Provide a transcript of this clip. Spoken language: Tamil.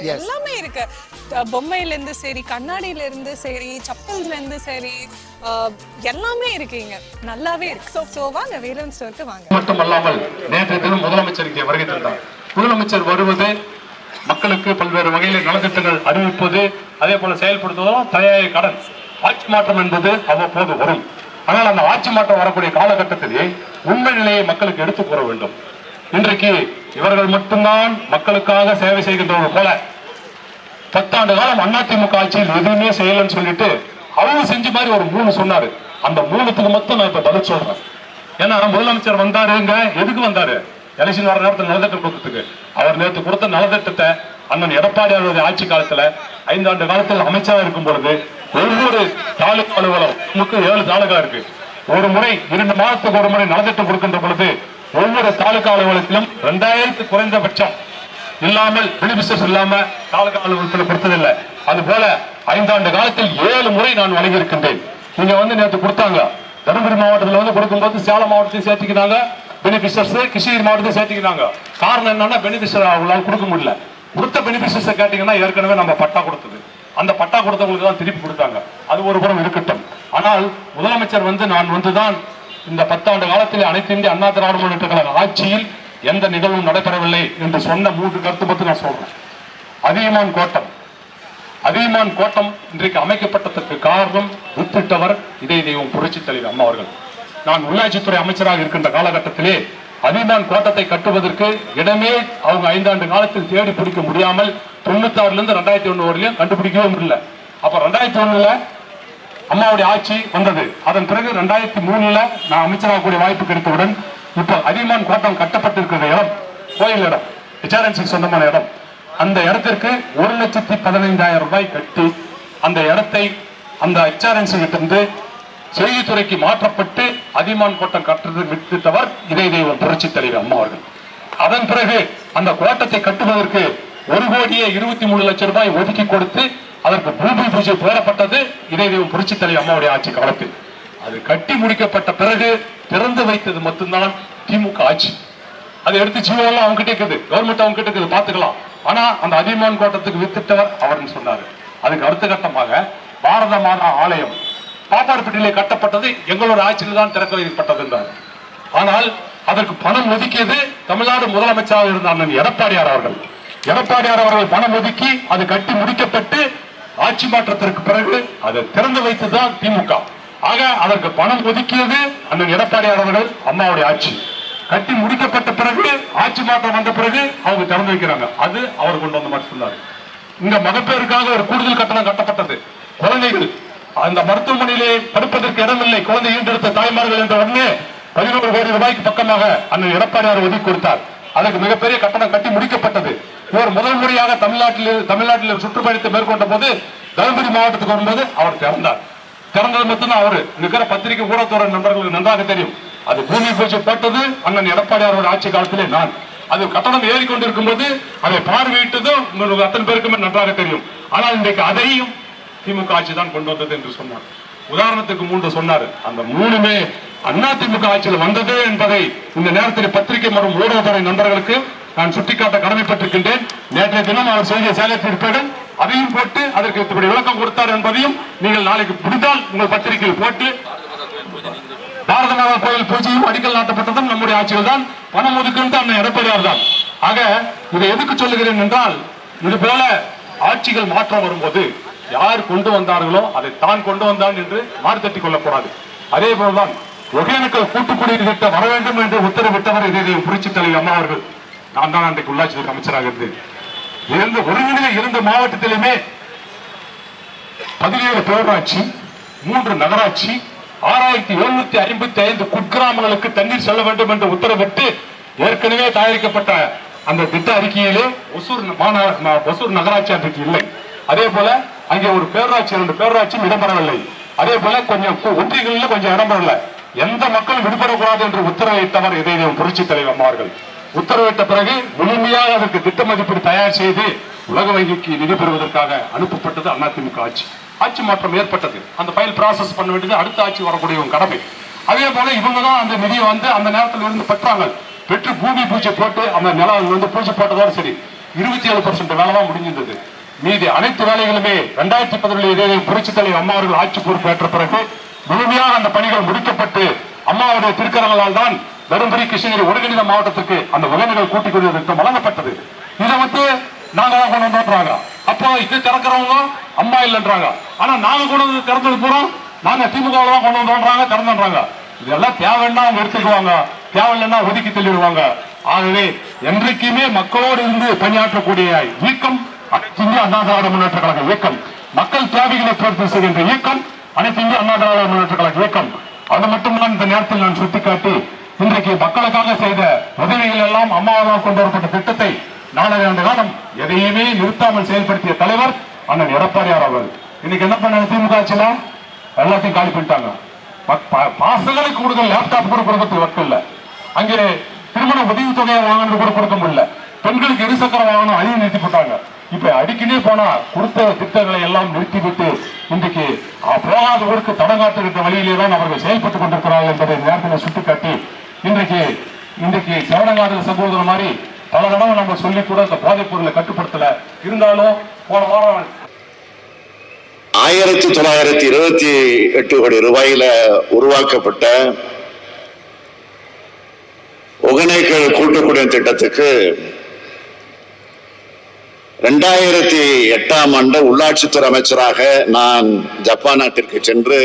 எல்லாமே இருக்கு. பொம்மையில இருந்து சரி கண்ணாடியில இருந்து சரி செப்பல்ஸ்ல இருந்து சரி எல்லாமே இருக்குங்க நல்லாவே இருக்கு. ஸோ வாங்க வேலன் ஸ்டோருக்கு வாங்க. மட்டுமல்லாமல் நேற்றைய தினம் முதலமைச்சர் இங்கே வருகை தந்தார். முதலமைச்சர் வருவது மக்களுக்கு பல்வேறு வகையில் நலத்திட்டங்கள் அறிவிப்பது அதே போல செயல்படுத்துவதும் தலையாய கடன். ஆட்சி மாற்றம் என்பது அவ்வப்போது வரும். ஆனால் அந்த ஆட்சி மாற்றம் வரக்கூடிய காலகட்டத்திலே உண்மை நிலையை மக்களுக்கு எடுத்துக் கூற வேண்டும். இன்றைக்கு இவர்கள் மட்டும்தான் மக்களுக்காக சேவை செய்கின்றவர்கள் போல. பத்தாண்டு காலம் அதிமுக ஆட்சியில் எதுவுமே செய்யலன்னு சொல்லிட்டு அவங்க செஞ்ச மாதிரி ஒரு மூணு சொன்னாரு. அந்த மூணுத்துக்கு மட்டும் நான் இப்ப பதில் சொல்றேன். ஏன்னா முதலமைச்சர் வந்தாருங்க. எதுக்கு வந்தாரு? எலெக்ஷன் வர நேரத்தில் நலத்திட்டம் கொடுத்ததுக்கு. அவர் நேற்று கொடுத்த நலத்திட்டத்தை அண்ணன் எடப்பாடி அவருடைய ஆட்சி காலத்துல ஐந்தாண்டு காலத்தில் அமைச்சராக இருக்கும் பொழுது ஒவ்வொரு தாலுகா அலுவலகம் ஏழு தாலுகா இருக்கு. ஒரு முறை இரண்டு மாதத்துக்கு ஒரு முறை நலத்திட்டம் கொடுக்கின்ற பொழுது ஒவ்வொரு தாலுகா அலுவலகத்திலும் ரெண்டாயிரத்து குறைந்தபட்சம் இல்லாமல் பிலிபிசஸ் இல்லாம தாலுகா அலுவலகத்தில் கொடுத்ததில்லை. அது போல ஐந்தாண்டு காலத்தில் ஏழு முறை நான் வழங்கியிருக்கின்றேன். நீங்க வந்து நேற்று கொடுத்தாங்க தருமபுரி மாவட்டத்தில் வந்து கொடுக்கும்போது சேலம் மாவட்டத்தையும் சேர்த்துக்கிறாங்க பெனிஃபிஷர்ஸ் கிருஷ்ணகிரி மாவட்டத்தையும் சேர்த்துக்கிறாங்க காரணம் என்னன்னா பெனிஃபிஷர் அவங்களால கொடுக்க முடியல. கொடுத்த பெனிஃபிஷர்ஸை கேட்டீங்கன்னா ஏற்கனவே நம்ம பட்டா கொடுத்தது. அந்த பட்டா கொடுத்தவங்களுக்கு தான் திருப்பி கொடுத்தாங்க. அது ஒரு புறம் இருக்கட்டும். ஆனால் முதலமைச்சர் வந்து நான் வந்துதான் இந்த பத்தாண்டு காலத்தில் அனைத்து இந்திய அண்ணா திராவிட முன்னேற்ற கழக ஆட்சியில் எந்த நிகழ்வும் நடைபெறவில்லை என்று சொன்ன மூன்று கருத்து பற்றி நான் சொல்றேன். அதியமான் கோட்டம். அதியமான் கோட்டம் இன்றைக்கு அமைக்கப்பட்டதற்கு காரணம் உத்திட்டவர் இதய தெய்வம் புரட்சி தலைவர் அம்மா அவர்கள். நான் உள்ளாட்சித்துறை அமைச்சராக இருக்கின்ற காலகட்டத்திலே அதியமான் கோட்டத்தை கட்டுவதற்கு இடமே அவங்க ஐந்தாண்டு காலத்தில் தேடி பிடிக்க முடியாமல் தொண்ணூத்தி ஆறுல இருந்து ரெண்டாயிரத்தி ஒண்ணு வரையிலும் கண்டுபிடிக்கவே முடியல. அப்ப ரெண்டாயிரத்தி ஒண்ணுல அம்மாவுடைய ஆட்சி வந்தது. அதன் பிறகு ரெண்டாயிரத்தி மூணுல நான் அமைச்சராகக்கூடிய வாய்ப்பு கிடைத்தவுடன் இப்போ அதியமான் கோட்டம் கட்டப்பட்டிருக்கிற இடம் கோயில் இடம் ஹெச்ஆர்என்சிக்கு சொந்தமான இடம். அந்த இடத்திற்கு ஒரு லட்சத்தி பதினைந்தாயிரம் ரூபாய் கட்டி அந்த இடத்தை அந்த எச்ஆர்என்சி கிட்ட இருந்து செய்தித்துறைக்கு மாற்றப்பட்டு அதிமான் கோட்டம் கட்டுறது விட்டுவிட்டவர் இதை தெய்வம் புரட்சி தலைவர் அம்மா அவர்கள். அதன் பிறகு அந்த கோட்டத்தை கட்டுவதற்கு ஒரு கோடியே இருபத்தி மூணு லட்சம் ரூபாய் ஒதுக்கி கொடுத்து அதற்கு பூமி பூஜை போடப்பட்டது. இதய தெய்வம் புரட்சி தலைவர் அம்மாவுடைய ஆட்சி காலத்தில். அது கட்டி முடிக்கப்பட்ட பிறகு திறந்து வைத்தது மட்டும்தான் திமுக ஆட்சி. அதை எடுத்து ஜீவெல்லாம் அவங்க கிட்ட இருக்குது. கவர்மெண்ட் அவங்க கிட்ட இருக்குது. பாத்துக்கலாம் ஆனா அந்த அதிமான் கோட்டத்துக்கு வித்துட்டவர் அவர்னு சொன்னாரு. அதுக்கு அடுத்த கட்டமாக பாரத மாதா ஆலயம் பாப்பார்பட்டியிலே கட்டப்பட்டது. எங்களோட ஆட்சியில் தான் திறக்க வைக்கப்பட்டது என்றார் ஆனால் அதற்கு பணம் ஒதுக்கியது தமிழ்நாடு முதலமைச்சராக இருந்த அண்ணன் எடப்பாடியார் அவர்கள். எடப்பாடியார் அவர்கள் பணம் ஒதுக்கி அது கட்டி முடிக்கப்பட்டு ஆட்சி மாற்றத்திற்கு பிறகு அதை திறந்து வைத்ததுதான் திமுக. ஆக அதற்கு பணம் ஒதுக்கியது அண்ணன் எடப்பாடியார் அவர்கள் அம்மாவுடைய ஆட்சி. கட்டி முடிக்கப்பட்ட பிறகு ஆட்சி மாற்றம் வந்த பிறகு அவங்க திறந்து வைக்கிறாங்க. அது அவர் கொண்டு வந்த மாதிரி சொன்னார். இங்க மகப்பேருக்காக ஒரு கூடுதல் கட்டணம் கட்டப்பட்டது. குழந்தைகள் அந்த மருத்துவமனையிலே படுப்பதற்கு இடமில்லை. குழந்தை ஈண்டெடுத்த தாய்மார்கள் என்ற உடனே பதினோரு கோடி ரூபாய்க்கு பக்கமாக அண்ணன் எடப்பாடியார் ஒதுக்கி கொடுத்தார். அதற்கு மிகப்பெரிய கட்டணம் கட்டி முடிக்கப்பட்டது. இவர் முதல் முறையாக தமிழ்நாட்டில் தமிழ்நாட்டில் சுற்றுப்பயணத்தை மேற்கொண்ட போது தருமபுரி மாவட்டத்துக்கு வரும்போது அவர் திறந்தார் திறந்தது மட்டும்தான் அவரு. இருக்கிற பத்திரிகை ஊடகத்துறை நண்பர்களுக்கு நன்றாக தெரியும். அது பூமி பூஜை போட்டது அண்ணன் எடப்பாடியாரோட ஆட்சி காலத்திலே நான். அது கட்டணம் ஏறிக்கொண்டிருக்கும் போது அதை பார்வையிட்டதும் அத்தனை பேருக்குமே நன்றாக தெரியும். ஆனால் இன்றைக்கு அதையும் திமுக ஆட்சி தான் கொண்டு வந்தது என்று சொன்னார். உதாரணத்துக்கு மூன்று சொன்னார். அந்த மூணுமே அண்ணா திமுக ஆட்சியில் வந்தது என்பதை இந்த நேரத்தில் பத்திரிகை மற்றும் ஊடகத்துறை நண்பர்களுக்கு நான் சுட்டிக்காட்ட கடமைப்பட்டிருக்கின்றேன். நேற்றைய தினம் அவர் செய்திய சேலத்திருப்பீர்கள் அதையும் போட்டு அதற்கு இப்படி விளக்கம் கொடுத்தார் என்பதையும் நீங்கள் நாளைக்கு புரிந்தால் உங்கள் பத்திரிகையில் போட்டு பாரத கோயில் பூஜையும் அடிக்கல் நாட்டப்பட்டதும் நம்முடைய ஆட்சியில் தான். பணம் ஒதுக்குன்னு அண்ணன் எடப்பாடியார் தான். ஆக இதை எதுக்கு சொல்லுகிறேன் என்றால் இது போல ஆட்சிகள் மாற்றம் வரும்போது யார் கொண்டு வந்தார்களோ அதை தான் கொண்டு வந்தான் என்று மாறுத்தட்டி கொள்ளக்கூடாது. அதே போல்தான் ஒகேனக்கல் கூட்டுக்குடிநீர் திட்டம் வர வேண்டும் என்று உத்தரவிட்டவர் இதை புரட்சி தலைவர் அம்மா அவர்கள். நான் தான் அன்றைக்கு உள்ளாட்சி அமைச்சராக இருந்தேன் இருந்த ஒருங்கிணைந்த இருந்த மாவட்டத்திலுமே பதினேழு பேரூராட்சி மூன்று நகராட்சி ஆறாயிரத்தி எழுநூத்தி ஐம்பத்தி ஐந்து குக்கிராமங்களுக்கு தண்ணீர் செல்ல வேண்டும் என்று உத்தரவிட்டு ஏற்கனவே தயாரிக்கப்பட்ட அந்த திட்ட அறிக்கையிலே ஒசூர் மாநகர ஒசூர் நகராட்சி அன்றைக்கு இல்லை. அதே போல அங்கே ஒரு பேரூராட்சி ரெண்டு பேரூராட்சியும் இடம்பெறவில்லை. அதே போல கொஞ்சம் ஒன்றியங்களில் கொஞ்சம் இடம்பெறல எந்த மக்களும் விடுபடக்கூடாது என்று உத்தரவிட்டவர் இதை புரட்சி தலைவர் அம்மார்கள் உத்தரவிட்ட பிறகு முழுமையாக அதற்கு திட்ட மதிப்பீடு தயார் செய்து உலக வங்கிக்கு நிதி பெறுவதற்காக அனுப்பப்பட்டது அதிமுக ஆட்சி. ஆட்சி மாற்றம் ஏற்பட்டது. அந்த ஃபைல் ப்ராசஸ் பண்ண வேண்டியது அடுத்த ஆட்சி வரக்கூடிய கடமை. அதே போல இவங்க தான் அந்த நிதியை வந்து அந்த நேரத்தில் இருந்து பெற்றாங்க. பெற்று பூமி பூஜை போட்டு அந்த நிலம் வந்து பூஜை போட்டதாலும் சரி. இருபத்தி ஏழு பர்சன்ட் வேலை தான் முடிஞ்சிருந்தது. மீதி அனைத்து வேலைகளுமே ரெண்டாயிரத்தி பதினேழு புரட்சி தலைவர் அம்மா அவர்கள் ஆட்சி பொறுப்பேற்ற பிறகு முழுமையாக அந்த பணிகள் முடிக்கப்பட்டு அம்மாவுடைய திருக்கரங்களால் தான் தருமபுரி கிருஷ்ணகிரி ஒருங்கிணைந்த மாவட்டத்துக்கு அந்த உதவிகள் கூட்டிக் கொள்வது திட்டம் வழங்கப்பட்டது. இதை வந்து நாங்க தான் கொண்டு வந்தோன்றாங்க அப்போ இது திறக்கிறவங்க அம்மா இல்லைன்றாங்க. ஆனா நாங்க கொண்டு வந்து திறந்தது பூரா நாங்க திமுக தான் கொண்டு வந்தோன்றாங்க திறந்துன்றாங்க. இதெல்லாம் தேவைன்னா அவங்க எடுத்துக்குவாங்க. தேவையில்லைன்னா ஒதுக்கி தள்ளிடுவாங்க. ஆகவே என்றைக்குமே மக்களோடு இருந்து பணியாற்றக்கூடிய இயக்கம் அனைத்து இந்திய அண்ணா திராவிட முன்னேற்ற கழக இயக்கம் மக்கள் தேவைகளை பூர்த்தி செய்கின்ற இயக்கம் அனைத்து இந்திய அண்ணா திராவிட முன்னேற்ற கழக இயக்கம். அது மட்டும்தான் இந்த நேரத்தில் நான் சுட்டிக்காட்டி இன்றைக்கு மக்களுக்காக செய்த உதவிகள் எல்லாம் அம்மாவால் கொண்டு வரப்பட்ட திட்டத்தை நாலரை ஆண்டு காலம் எதையுமே நிறுத்தாமல் செயல்படுத்திய தலைவர் அண்ணன் எடப்பாடியார் அவர் இன்னைக்கு என்ன பண்ண திமுக ஆச்சுலாம் எல்லாத்தையும் காலி பண்ணிட்டாங்க. பாசங்களுக்கு கூடுதல் லேப்டாப் கூட கொடுக்கறதுக்கு ஒர்க் இல்ல. அங்கே திருமண உதவி தொகையை வாங்கினது கூட கொடுக்க முடியல. பெண்களுக்கு இருசக்கர வாகனம் அழிவு நிறுத்தி போட்டாங்க. இப்ப அடிக்கடி போனா கொடுத்த திட்டங்களை எல்லாம் நிறுத்திவிட்டு இன்றைக்கு போகாதவருக்கு தடங்காட்டுகின்ற வழியிலே தான் அவர்கள் செயல்பட்டுக் கொண்டிருக்கிறார்கள் என்பதை நேரத்தில் சுட்டிக்காட்டி இன்றைக்கு இன்றைக்கு சரணங்காதல் சகோதரர் மாதிரி பல தடவை நம்ம சொல்லி கூட அந்த போதைப் பொருளை கட்டுப்படுத்தல. இருந்தாலும் போன வாரம் ஆயிரத்தி தொள்ளாயிரத்தி இருபத்தி எட்டு கோடி ரூபாயில உருவாக்கப்பட்ட ஒகனேக்கல் கூட்டுக்குடிநீர் திட்டத்துக்கு ரெண்டாயிரத்தி எட்டாம் ஆண்டு உள்ளாட்சித்துறை அமைச்சராக நான் ஜப்பான் நாட்டிற்கு சென்று